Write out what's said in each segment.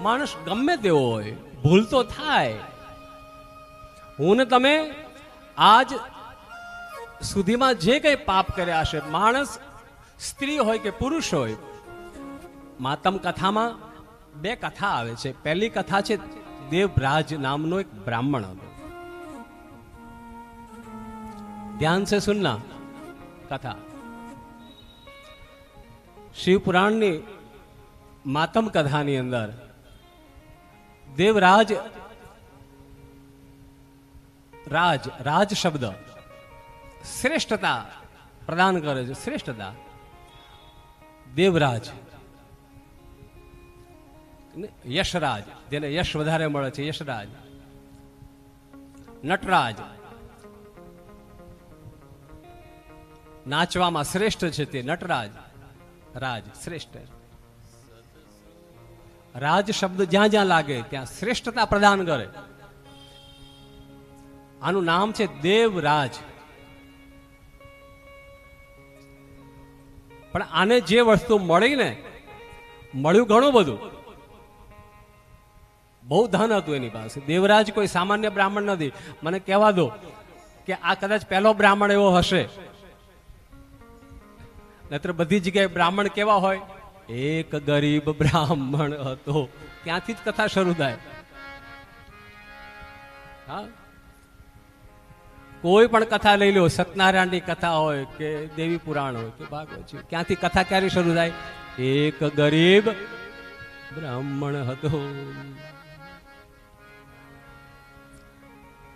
માણસ ગમે તેવો હોય, ભૂલ તો થાય. હું ને તમે આજ સુધીમાં જે કંઈ પાપ કર્યા હશે માણસ સ્ત્રી હોય કે પુરુષ હોય, માતમ કથામાં બે કથા આવે છે. પહેલી કથા છે દેવરાજ નામનો એક બ્રાહ્મણ હતો. ધ્યાન છે સુનના કથા. શિવપુરાણની માતમ કથાની અંદર દેવરાજ રાજ રાજ શબ્દ શ્રેષ્ઠતા પ્રદાન કરે છે, શ્રેષ્ઠતા. દેવરાજ. યશરાજ, જેને યશ વધારે મળે છે, યશરાજ. નટરાજ. નાચવામાં શ્રેષ્ઠ છે તે નટરાજ. રાજ, શ્રેષ્ઠ. રાજ શબ્દ જ્યાં જ્યાં લાગે, ત્યાં શ્રેષ્ઠતા પ્રદાન કરે. આનું નામ છે દેવરાજ. પણ આને જે વસ્તુ મળી ને, મળ્યું ઘણું બધું. બહુ ધન હતું એની પાસે. દેવરાજ કોઈ સામાન્ય બ્રાહ્મણ નથી. મને કહેવા દો કે આ કદાચ પહેલો બ્રાહ્મણ એવો હશે. નત્ર બધી જગ્યાએ બ્રાહ્મણ કેવા હોય? એક ગરીબ બ્રાહ્મણ હતો. ત્યાંથી જ કથા શરૂ થાય. કોઈ પણ કથા લઈ લો, સત્યનારાયણની કથા હોય કે દેવી પુરાણ હોય કે ભાગવત ક્યાંથી કથા ક્યારે શરૂ થાય? એક ગરીબ બ્રાહ્મણ હતો.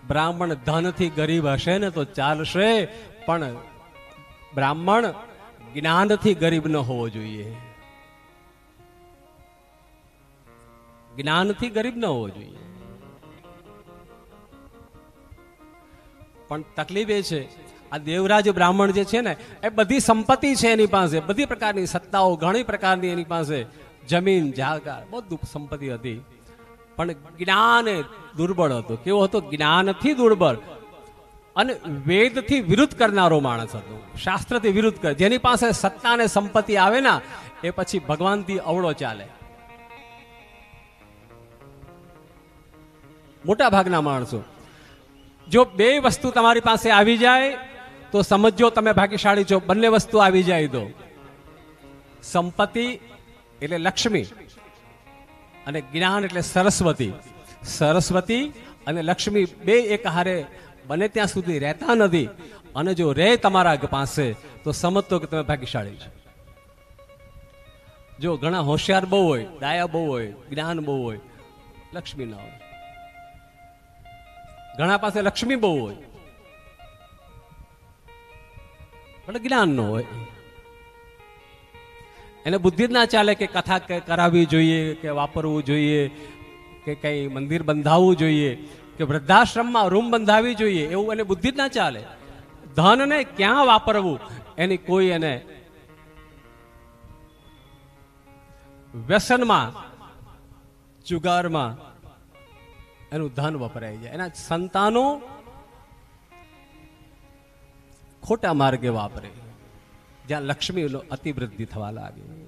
બ્રાહ્મણ ધનથી ગરીબ હશે ને તો ચાલશે, પણ બ્રાહ્મણ જ્ઞાનથી ગરીબ ન હોવો જોઈએ. જ્ઞાનથી ગરીબ ન હોવો જોઈએ. પણ તકલીફ એ છે, આ દેવરાજ બ્રાહ્મણ જે છે ને, એ બધી સંપત્તિ છે એની પાસે, બધી પ્રકારની સત્તાઓ, ઘણી પ્રકારની એની પાસે, જમીન જાગા બધું સંપત્તિ હતી. પણ જ્ઞાન દુર્બળ હતો. કેવો હતો? જ્ઞાનથી દુર્બળ. અને વેદથી વિરુદ્ધ કરનારો માણસ હતો. શાસ્ત્રથી વિરુદ્ધ કર, જેની પાસે સત્તા અને સંપત્તિ આવે ના, એ પછી ભગવાનથી અવળો ચાલે. મોટા ભાગના માણસો. જો બે વસ્તુ તમારી પાસે આવી જાય, તો સમજો તમે ભાગ્યશાળી છો, બંને વસ્તુ આવી જાય તો. સંપત્તિ એટલે લક્ષ્મી અને જ્ઞાન એટલે સરસ્વતી. સરસ્વતી અને લક્ષ્મી બે એક હારે બને ત્યાં સુધી રહેતા નથી. અને જો રહે તમારા પાસે, તો સમજતો કે તમે ભાગ્યશાળી છો. જો ઘણા હોશિયાર બહુ હોય ડાયા બહુ હોય, જ્ઞાન બહુ હોય, લક્ષ્મી ના હોય. ઘણા પાસે લક્ષ્મી બહુ હોય. પણ જ્ઞાન ન હોય. એને બુદ્ધિ ના ચાલે કે કથા કરાવવી જોઈએ, કે વાપરવું જોઈએ, કે કઈ મંદિર બંધાવવું જોઈએ, કે વૃદ્ધાશ્રમમાં રૂમ બંધાવી જોઈએ, એવું એને બુદ્ધિ ના ચાલે. ધનને ક્યાં વાપરવું? એની કોઈ એને વ્યસનમાં, જુગારમાં એનું ધન વપરાય જાય એના સંતાનો ખોટા માર્ગે વાપરે. જ્યાં લક્ષ્મી અતિવૃદ્ધિ થવા લાગે.